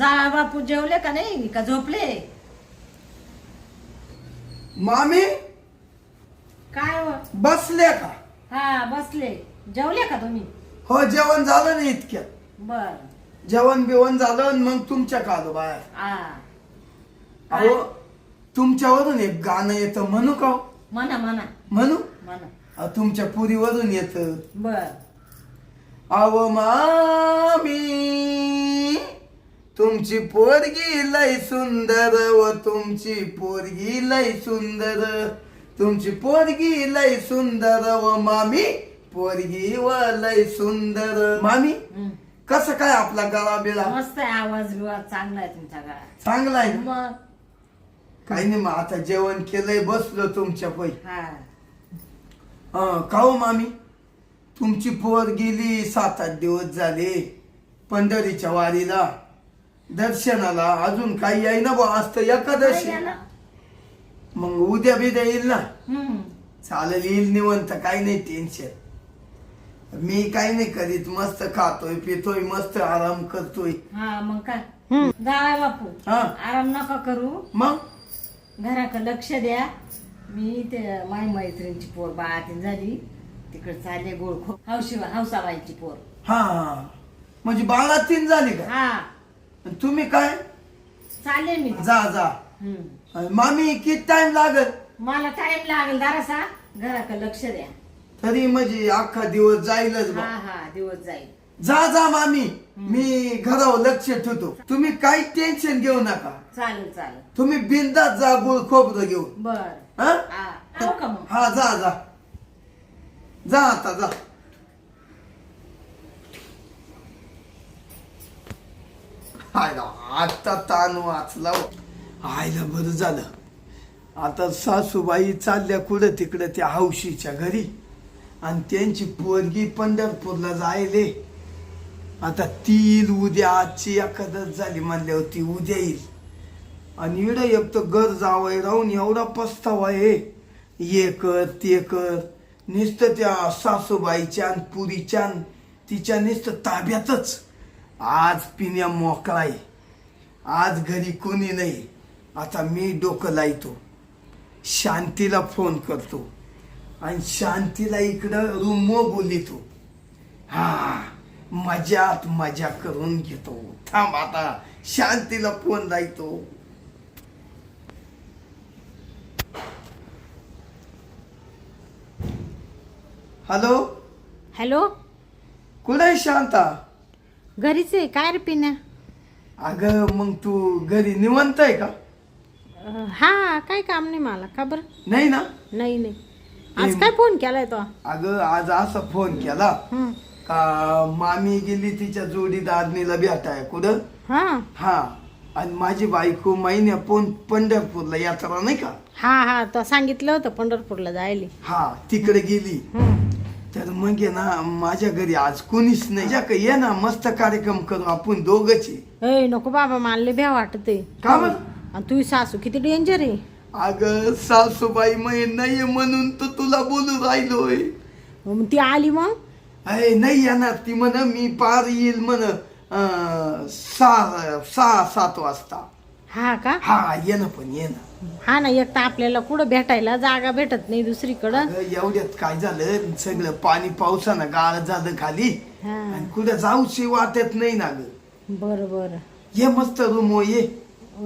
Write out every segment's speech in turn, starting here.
जा बापू जेवले का नाही? का झोपले? मामी? काय हो? बसले का? हा बसले. जेवले का तुम्ही? हो जेवण झालं नाही इतक्यात. बर. जेवण बिवण झालं आणि मग तुमच्या कालो बाहेर. हा अहो तुमच्यावरून एक गाणं येतं म्हणू का हो? म्हणा म्हणा. म्हणू? म्हणा. अहो, तुमच्या पुरीवरून येतं. बर. अव मामी. तुमची पोरगी लय सुंदर व तुमची पोरगी लय सुंदर. तुमची पोरगी लय सुंदर व मामी पोरगी व लय सुंदर. मामी हम्म. कसं काय आपला गळा बिळा? मस्त आहे आवाज बिवाज चांगला आहे तुमचा का चांगला आहे. ना? मग? काही नाही मग आता जेवण केलंय बसलो तुमच्या पै. हा. काहो मामी? तुमची पोर गेली सात आठ दिवस झाले पंढरीच्या वारीला. दर्शनाला अजून काही आहे ना बा आज तर एकादशी? मग उद्या बिद्या येईल ना. चालेल येईल निवंत काही नाही टेन्शन मी काही नाही करीत मस्त खातोय पितोय मस्त आराम करतोय. हा मग काय? जावाय बापू. हा. आराम नका करू. मग? घराकडे लक्ष द्या. मी ते माय मैत्रिणीची पोर बाळातीन झाली. तिकडे चालले गोळ खो हौशी हौसाबाईची पोर. हा हा. म्हणजे बाळा तीन झाली का? हा. आणि तुम्ही काय? चालले मी. जा जा. हम्म. आणि मामी किती टाइम लागत मला टाइम लागेल दारासा घराकडे लक्ष द्या. तरी म्हणजे अख्खा दिवस जाईलच हा हा दिवस जाईल. जा जा मामी. मी घरावर लक्ष ठेवतो. तुम्ही काही टेन्शन घेऊ नका. चालेल चालेल. तुम्ही बिंदात जा गुळ खोबरं घेऊन. बर. हा? हा जाऊ का मग? हा जा जा. जा आता जा. आयला आता ताण वाचला हो. आयला बरं झालं. आता सासूबाई चालल्या कुठं तिकडं त्या हौशीच्या घरी. आणि त्यांची पोरगी पंढरपूरला जायले. आता ती येईल उद्या आजची एखादच झाली म्हणल्यावर ती उद्या येईल. आणि इडं एक तर घर जावं राहून एवढा पस्तावा आहे. ये कर ते कर. नुसतं त्या सासूबाईच्या आणि पुरीच्या तिच्या नुसतं ताब्यातच. आज पिण्या मोकळाय आज घरी कोणी नाही. आता मी डोकं लायतो शांतीला फोन करतो. आणि शांतीला इकडं रूमो बोलितो. हा मजात मजा करून घेतो. थांब आता. शांतीला फोन लायतो हॅलो? हॅलो? कुठे आहे शांता? घरीच आहे काय रे पिण्या? अगं मग तू घरी निवंत आहे का? अं, हा काय काम नाही मला का बरं? नाही ना? नाही नाही. आज काय फोन केलाय तो? अगं आज असा फोन केला हं. का मामी गेली तिच्या जोडीदारणीला भेटाय कुठं? हा. हा. आणि माझी बायको महिन्या पण पंढरपूरला यात्रा नाही का? हा हा तो सांगितलं होतं पंढरपूरला जायला. हा तिकडे गेली. हं. तर मग आहे ना माझ्या घरी आज कोणीच नाही. ज्या का ये ना मस्त कार्यक्रम करू आपण दोघच. आहे ए नको बाबा मला लय भ्या वाटत का बरं? आणि तुझी सासू किती डेंजर आहे? अगं सासूबाई मै नाही म्हणून तर तुला बोलू राहिलोय. मग ती आली मग? अरे नाही येणार ती म्हण मी पार येईल म्हण अं, सहा सहा सात वाजता. हा का? हा ये ना पण ये ना हा ना एक तर आपल्याला कुठं भेटायला जागा भेटत नाही दुसरीकडं. अगं, एवढ्यात काय झालं? सगळं पाणी पावसानं गाळ झालं खाली. हा. आणि कुठं जाऊशी वाटत नाही ना ग. बरं बरं. ये मस्त रूम ये.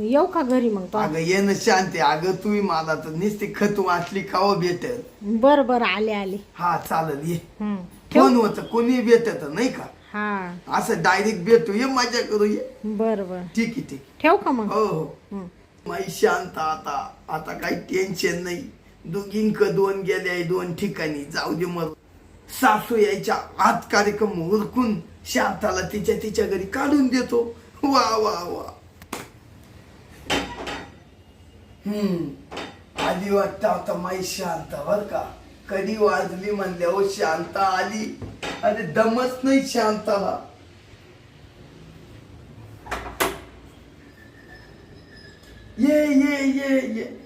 येऊ का घरी मग तो? अगं ये ना शांती अगं तुम्ही मला तर नुसती खत वाटली काव भेटेल. बरं बरं आले आले. हा चालेल ये. हं. ठेव? फोन होत कोणी भेटत नाही का? हा. असं डायरेक्ट भेटू ये मजा करू ये. बरं बरं. ठीक आहे ठीक ठेव का मग? हो. माई शांत आता. आता काही टेन्शन नाही. दोघींक दोन गेले दोन ठिकाणी. जाऊ दे मग. सासू यायच्या आत कार्यक्रम उरकून शांताला तिच्या तिच्या घरी काढून देतो. वा वा वा. हम्म आली वाटतं आता माई शांत बर का? कधी वाजली म्हणल्यावर शांत आली. अरे दमच नाही शांताला. ये ये ये ये।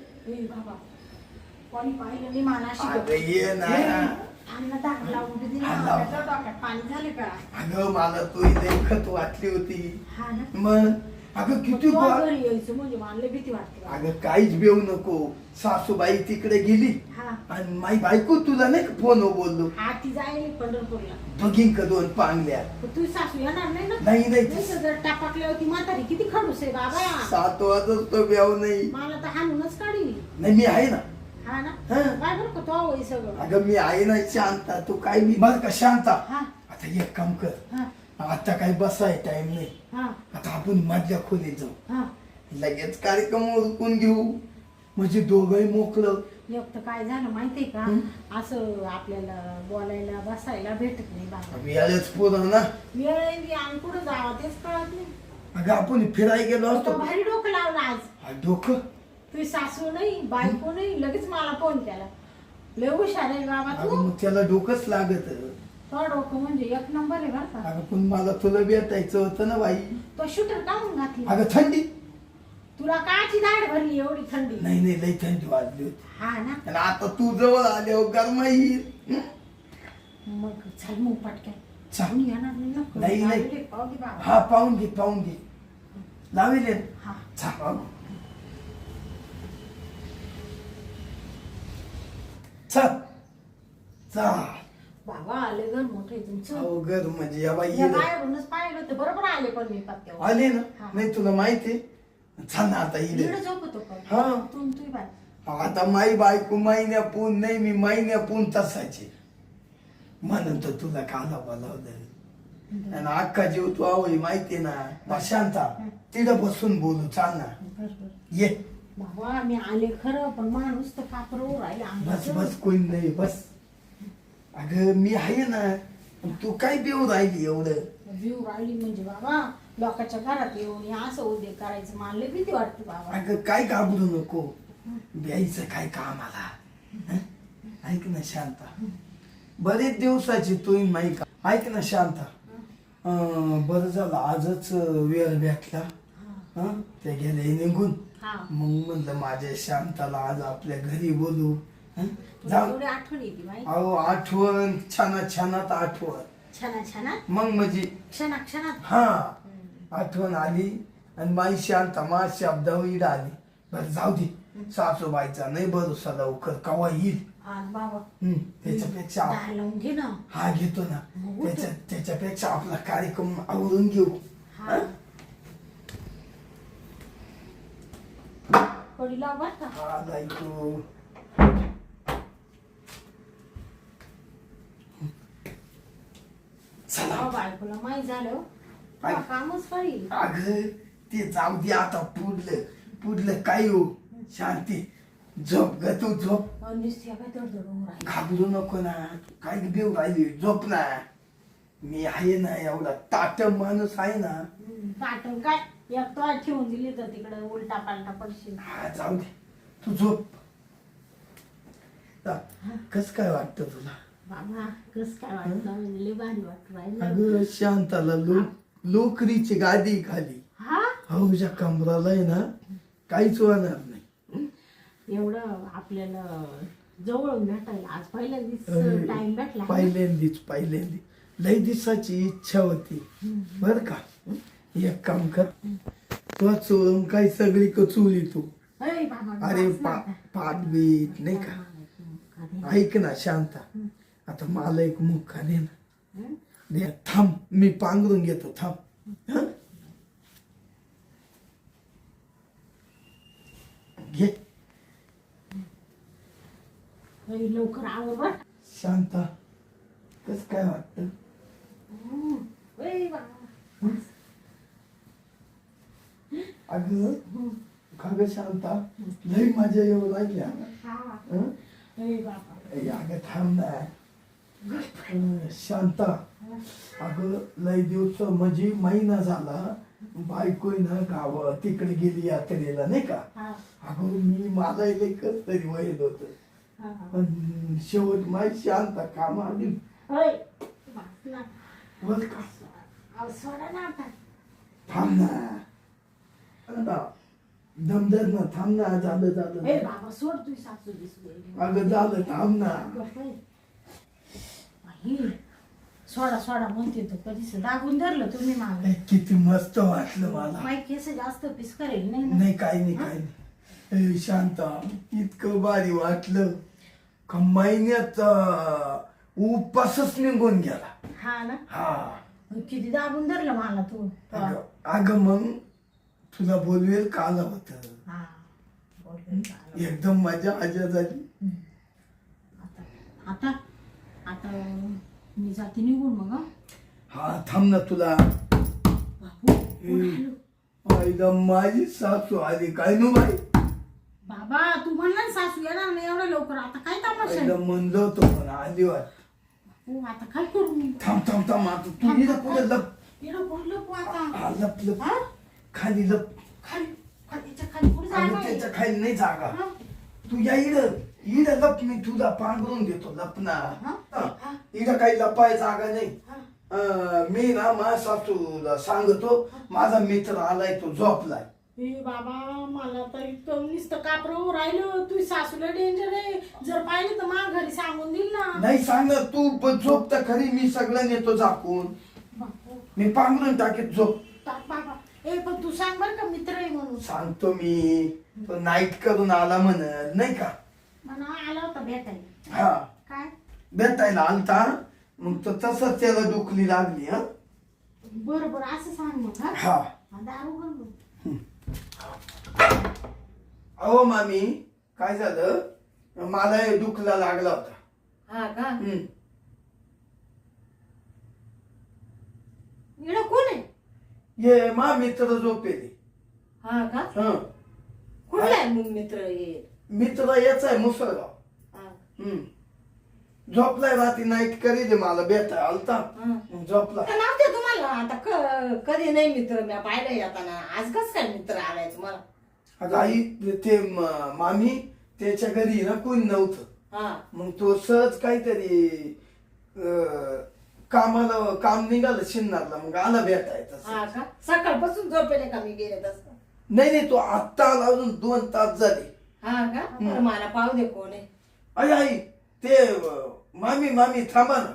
कोणी पाहिलं अगं ये ना. हा, लाव. पाणी झालं का? अगं मला तू इथे खत वाटली होती. हा ना. मग? अगं किती घरी यायचं म्हणजे मला लय भीती वाटते बाबा. अगं काहीच बेऊ नको. सासूबाई तिकडे गेली. हा. आणि माई बायको तुला नाही का फोन बोललो? हा ती जाईल पंढरपूरला. बघीन का दोन पांगल्या. पण सासू येणार नाही ना? नाही जर म्हातारी किती खडूस आहे बाबा. सात वाजत तो बेव नाही. मला तर हाणूनच काढील नाही मी आहे ना. हा ना? हा. काय बरं का तो आवय सगळं. अगं मी आहे ना शांता. तू काय मी बर का शांता? हा. आता एक काम कर. हा. आता काही बसाय टाइम नाही. हा. आता आपण मधल्या खोलीत जाऊ. हा. लगेच कार्यक्रम उरकून घेऊ. म्हणजे दोघंही मोकळं. एक तर काय झालं माहितीये का? असं आपल्याला बोलायला बसायला भेटत नाही बाबा पुरं ना. वेळ येईल आणि कुठं जावं तेच कळत नाही. अगं आपण फिरायला गेलो तो असतो भारी डोकं लावलं आज. हा, डोकं. तुझी सासू नाही बायको नाही लगेच मला फोन केला. लय हुशार आहे बाबा अगं तू मग त्याला डोकंच लागत. तो डोकं म्हणजे एक नंबर आहे बरं का. अगं पण मला तुला भेटायचं होतं ना बाई. तो शूटर काढून घातली. अगं थंडी. तुला काची दाढ भरली एवढी थंडी. नाही नाही लई थंडी वाजली होती. हा ना. आणि आता तू जवळ आल्यावर गरमाई येईल. हं? मग चल मग पटकन. चल. मी येणार नाही ना. नाही, नाही. चालेल, पाहू दे बाबा. हा पाहून घे पाहून घे. लावेल? हा. चल चल चल बाबा आले घर मोठे तुमचं अहो घर म्हणजे या बाई या येणं. बाहेरूनच पाहिलं होतं. बरोबर आले पण मी पत्त्यावर आले ना? हा. नाही तुला माहिती छान आता इकडे झोपतो हा. बाय आता माई बायको महिन्यापून नाही मी महिन्यापून तसायचे. म्हणून तर तुला काला बोलावलं आणि अख्खा जीव तू आवई माहिती ना? शांता तिथं बसून बोलू. चाल ना. ये. बाबा मी आले खरं पण माणूस तर कापरवर राहिले बस. बस कोणी नाही. बस. अगं मी आहे ना पण तू काय बेऊ राहिली एवढं? व्ह्यू राहिली म्हणजे बाबा लोकांच्या घरात येऊन हे असं उद्योग करायचं मला लय भीती वाटते बाबा. अगं काय घाबरू नको. ब्यायचं काय कामाला? हं? ऐक ना शांता. बरेच दिवसाची तू माही का ऐक ना शांता. अं, बरं झालं आजच वेळ भेटला. हा. ते गेले निघून. हा. मग म्हणलं माझ्या शांताला आज आपल्या घरी बोलू? जाऊ. आठवण येते माहिती अहो आठवण छानात छानात आठवण मग म्हणजे? क्षणा क्षणात हा आठवण आली आणि माझी शांता मा शब्दावर आली. बरं जाऊ दे. सासूबाईचा नाही भरोसा लवकर. कवा येईल? हा बाबा. हं, त्याच्यापेक्षा आप- दार लावून घे ना. हा घेतो ना. मग त्याच्या त्याच्यापेक्षा आपला कार्यक्रम आवरून घेऊ. हा. कडी लाव का? हा बायकोला माहीत झालं? काय? हा, कामच कळी अग ते जाऊ दे आता पुढलं पुढलं काय हो. शांती. झोप ग तू झोप. नुसती काय तडतडून राहिली. घाबरू नको ना. काय देऊ राहिली. झोप ना. मी आहे ना एवढा ताट माणूस आहे ना. पाठवून काय? एक तो ठेवून दिली तर तिकडे उलटा पालटा पडशील. हा जाऊ दे. तू झोप. कस काय वाटत तुला? बाबा कस काय वाटलं? लय भारी वाटत राहिलं अगं शांताला लो लोकरीची गादी खाली. हा? हौच्या कमराला आहे ना काहीच होणार नाही. एवढं आपल्याला जवळून भेटायला. आज पहिल्या दिवस अरे, टाइम भेटला पहिल्यांदीच पहिल्यांदी लई दिवसाची इच्छा होती. बर का? एक काम कर. तू चोरून काय सगळी कचुली तू. अरे बाबा अरे वाच पा ना. पाठ बीट नाही का? ऐक ना शांता. आता मला एक मुख दे ना? दे, थांब मी पांघरून घेतो थांब. हं? घे. लवकर आवर बर शांता कस काय वाटत? अगं का ग शांता लई मजा येऊ लागल्या हा ए, अगं थांब ना. शांता. अगं लय दिवस म्हणजे महिना झाला बायको ना गाव तिकडे गेली यात्रेला नाही का? अगं मी मला एकच तरी वयल होत. पण शेवट माई शांता काम आली. बर का? थांब ना. दमदर ना थांब ना झालं झालं. अगं झालं थांब ना. सोडा सोडा म्हणते तो कधीच. दाबून धरलं तुम्ही माग. ए, किती मस्त वाटलं मला. माई केस जास्त पिस करेल नाही ना? नाही काही नाही काही नाही. ए, शांता इतकं भारी वाटलं. का महिन्यात अं, उपासच निघून गेला. हा ना? हा. किती दाबून धरलं मला तू? अगं अगं मग तुला बोलवेल का आलं होतं. हा. एकदम मजा मजा झाली. आता आता आता मी जाते निघून मग हं? हा थांब ना तुला. बापू कोण आलं? आईला माझी सासू आली. काय नु बाई? बाबा तू म्हणला ना सासू येणार नाही एवढं लवकर. आता काय तमाशा आईला आहे? म्हणलं होतं पण आली वाट आता काय करू मी? थांब थांब थांब आता तू इथं पुढे लप. इकडं बोललो तू आता. हा, लप लप. हा? खाली लप. खाली खालीच्या खाली कुठे अगं जाणार आहे? त्याच्याखाली नाही जागा. हा? तू या इड इड लप मी तुला पांघरून देतो लपना. इड काही लपाय जागा नाही. अं, मी ना माझ्या सासूला सांगतो माझा मित्र आलाय तो झोपलाय. बाबा मला तर इतकं नुसतं कापरं राहिलं. तू सासूला डेंजर आहे. जर पाहिलं तर मा घरी सांगून देईल ना. नाही सांग तू पण झोप तर खरी मी सगळं नेतो झाकून. बापू, मी पांघरून टाकीत झोप. टाक बाबा. ए पण तू सांग बरं का मित्र आहे म्हणून. सांगतो मी तो नाईट करून आला म्हण नाही का? म्हणा आला होता भेटायला. हा. काय? भेटायला आलता. मग तो तसंच त्याला दुखली लागली हा. बरं बरं असं सांग मग हा. हा. हा, दारू. अहो मामी काय झालं? मला हे दुखला लागला होता. हा का? हम्म. इकडं कोण आहे? ये मा मित्र झोपेले. हा का? हा. कुठला आहे मग मित्र मित्र याच आहे मुसळगाव. हम्म. झोपलाय रात्री नाईट करी दे मला भेटाय आलता. मग झोपला. आता नव्हते तुम्हाला. आता क- कधी नाही मित्र मी पाहिलं येताना आज कस काय मित्र आलाय तुम्हाला अगं आई ते म- मामी त्याच्या घरी ना कोणी नव्हतं. हा. मग तो सहज काहीतरी अं, कामाला काम निघालं शिन्नारला. मग आला भेटायचं हा का? सकाळपासून झोपेले का मी गेले तसं? नाही नाही तो आत्ता आला अजून दोन तास झाले. हा का बरं मला पाहू दे कोण आहे आई आई ते अं, मामी मामी थांबा ना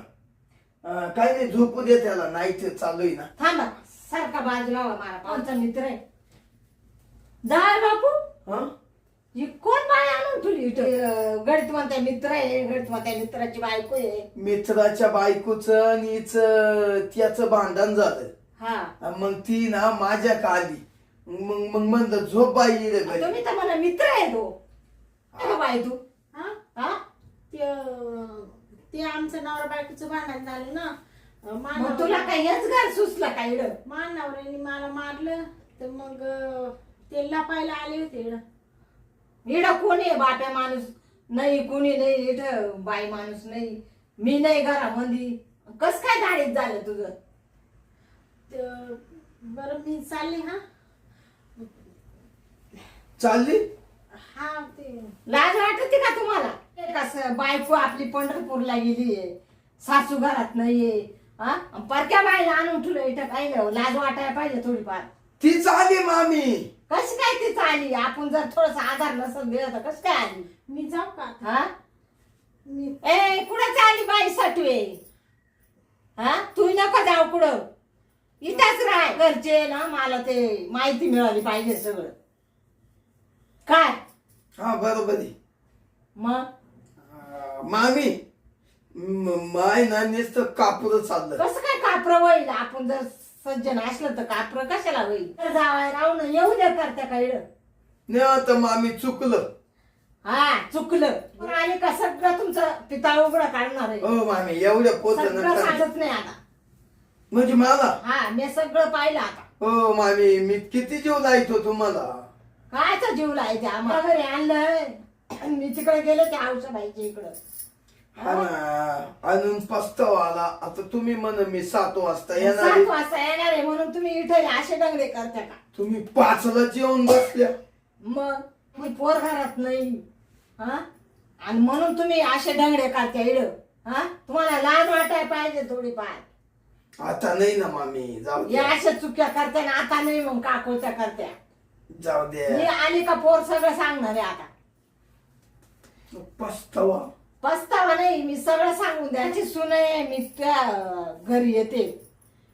अं, काही नाही झोपू दे त्याला नाईट चालू आहे ना थांबा सारखा बाजूला व्हा मला कोणचा मित्र आहे जाय बापू हा ही कोण बाय आणून तुली इथं गणित म्हणताय मित्र आहे गणित म्हणताय मित्राची बायको आहे मित्राच्या बायकोचं हिचं त्याचं भांडण झालं हा मग ती ना माझ्या का आली मग मग म्हणलं झोप बाई इकडे घरी. तुम्ही तर मला मित्र आहे तो आहे का बाई तू? हा? हा? ते आमचं नवरा बायकोचं भांडण झालं ना. मग तुला काय हेच घर सुचलं का इकडं मा नवऱ्याने मला मारलं तर मग अं, ते लपायला आले होते इकडं. इकडं कोणी आहे बाप्या माणूस? नाही कोणी नाही इथं बाई माणूस नाही. मी नाही घरामध्ये कस काय गाडीत झालं तुझं? तर बरं मी चालले हा. चालली? हा ते. लाज वाटते का तुम्हाला? कसं बायको आपली पंढरपूरला गेली आहे. सासू घरात नाहीये. हा? परक्या बाईला आणून ठेवलं इथं नाही लाज वाटायला पाहिजे थोडीफार. तीच आली मामी. कशी काय ती आली? आपण जर थोडस आधार नसल दिलं तर कसं काय आली? मी जाऊ का? हा? मी ए कुठं चालली बाई सटवे हा? तू नको जाऊ कुठं. इथंच राह. घरचे ना मला ते माहिती मिळाली पाहिजे सगळं. काय? हा बरोबर आहे. मग? अं, मामी म- माय ना नुसतं कापूर चाललं. कसं काय कापर होईल? आपण जर सज्जन असलं तर कापर कशाला होईल? तर जावाय राहून येऊ दे करत्या काय नाही आता मामी चुकलं. हा चुकलं. आणि का सगळं तुमचं पिता उघडं काढणार आहे? हो मामी एवढ्या पोत सगळं नाही आता. म्हणजे मला? हा मी सगळं पाहिलं आता. हो मामी मी किती जीव लायतो तुम्हाला? कायचा जीव लायचे आम्हाला? घरी आणलंय. आणि मी तिकडे गेले त्या औषधाईच्या इकडं. हा ना आणून पस्ताव आला आता तुम्ही म्हण मी सात वाजता येणार सात आहे. वाजता येणार आहे म्हणून तुम्ही इथे असे डंगरे करता का? तुम्ही पाचला जेवण बसल्या. मग? मी पोर घरात नाही. हा? आणि म्हणून तुम्ही असे डंगरे करता इड हा? तुम्हाला लाज वाटाय पाहिजे थोडीफार. आता नाही ना मामी जाऊ या द्या अशा चुक्या करत्या ना आता नाही मग काकोच्या करत्या जाऊ मी द्या आली का पोर सगळं सांगणार आहे आता. पस्तावा. पस्तावा नाही मी सगळं सांगून द्यायची सून आहे मी त्या घरी येते.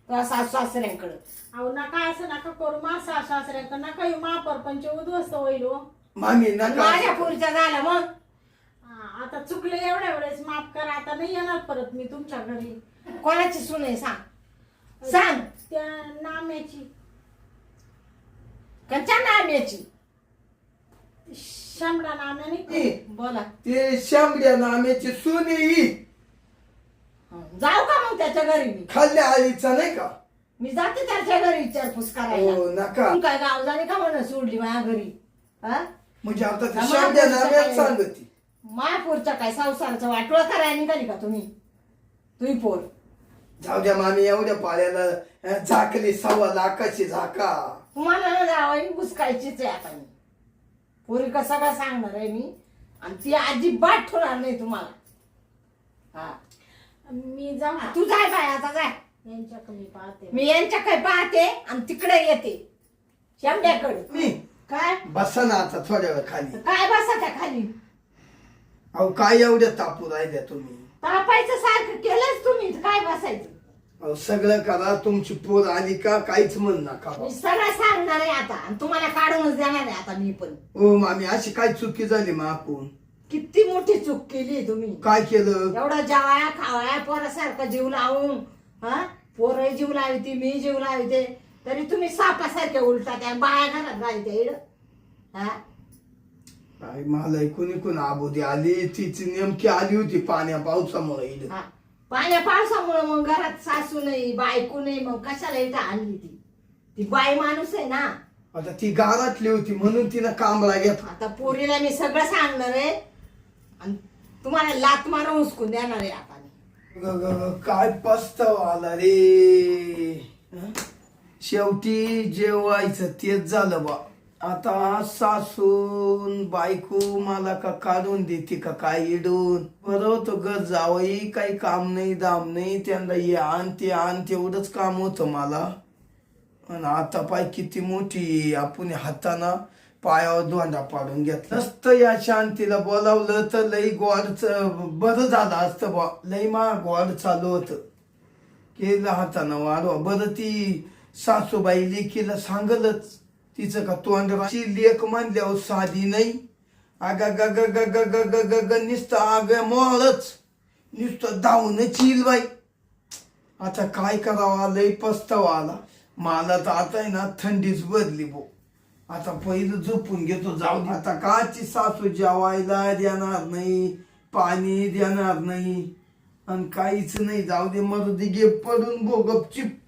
सासू सासऱ्यांकडं. अहो नका असं नका करू. मा सासऱ्यांकडे नका येऊ. मा परपंच उद्ध्वस्त होईल हो. मामी नका माझ्या पुरीचं झालं मग. हा, आता चुकले एवढ्या वेळेस माफ करा. आता नाही येणार परत मी तुमच्या घरी. कोणाची सून आहे सांग. सांग. त्या नाम्याची. कच्च्या नाम्याची शामडा नाम्याने ए, बोला. ते शांबड्या नाम्याची सोने जाऊ का मग त्याच्या घरी मी? खाल्ल्या आळीचा नाही का? मी जाते त्याच्या घरी विचारपूस करायला. हो नका. तू काय का म्हणून सोडली माझ्या घरी? हा? म्हणजे आता ते आम्हाला शांबड्या पुढचं नाम्यात काय? सांगती. मायापूरच्या काय संसाराचं वाटोळ करायला निघाली का तुम्ही? तुम्ही पोर. जाऊ द्या मामी एवढ्या पाण्याला अं, झाकली सव्वा लाखाची झाका. तुम्हाला ना जावं घुसकायचीच आहे आता मी. पोरी का सगळं सांगणार आहे मी? आणि ती अजिबात ठेवणार नाही तुम्हाला. हा. मी जाऊ का? तू जाय बाय आता जाय. यांच्याकडे मी पाहते. मी यांच्याकडे पाहते आणि तिकडे येते. शेमड्याकडे मी? काय? बसा ना आता थोड्या वेळ खाली. काय बसा त्या खाली? अहो काय एवढ्या तापू राहिल्या तुम्ही? तापायचं सारखं केलंच तुम्ही. काय बसायचं? अहो सगळं करा तुमची पोर आली का काहीच म्हण नका मी सगळं सांगणार आहे आता. आणि तुम्हाला काढूनच देणार आहे आता मी पण. ओ मामी अशी काय चुकी झाली माकून किती मोठी चूक केली तुम्ही. काय केलं? एवढं जेवाया खावाया पोरासारखं जीव लावून हा? पोरं जीव लावते मी जीव लावते. तरी तुम्ही सापासारखे उलटा त्या बाया घरात घालते इड. हा? काय मला कोणी कोण आबोदी आली तिची नेमकी आली होती पाण्या पावसामुळे इथं. हा. पाण्या पावसामुळे मग घरात सासू नाही बायको नाही मग कशाला इथं आणली ती? ती बाई माणूस आहे ना. आता ती गारातली होती म्हणून तिनं कांबळा घेतला आता पोरीला मी सगळं सांगणार आहे. आणि तुम्हाला लात मारून उचकून देणार आहे आता मी. ग- ग- ग- काय पस्ताव आला रे? हं? शेवटी जेवायचं तेच झालं बा. आता सासून बायको मला का काढून देते का काय इडून? बरं होतं घर जावई काही काम नाही दाम नाही त्यांना ये आण ते आण तेवढंच काम होतं मला. आणि आता पाय किती मोठी आपण हातानं पायावर दोंडा पाडून घेतला. नसतं या शांतीला बोलावलं तर लई गोडच बरं झालं असतं बा लई मा गोड चालू होतं. केलं हातानं वाढवा. बरं ती सासूबाई लेकीला सांगलच. तिचं का तोंडराची लेख म्हणल्यावर साधी नाही. अगा ग ग ग ग ग ग ग ग नुसतं आग मोळच नुसतं धावूनच येईल बाई. आता काय करावं? लय पस्तावा आला. मला तर आता आहे ना थंडीच बदली बो. आता पहिलं झोपून घेतो जाऊ दे. आता काची सासू जेवायला देणार नाही पाणी देणार नाही. आणि काहीच नाही जाऊ दे मरू दे. गे पडून बो गपचिप.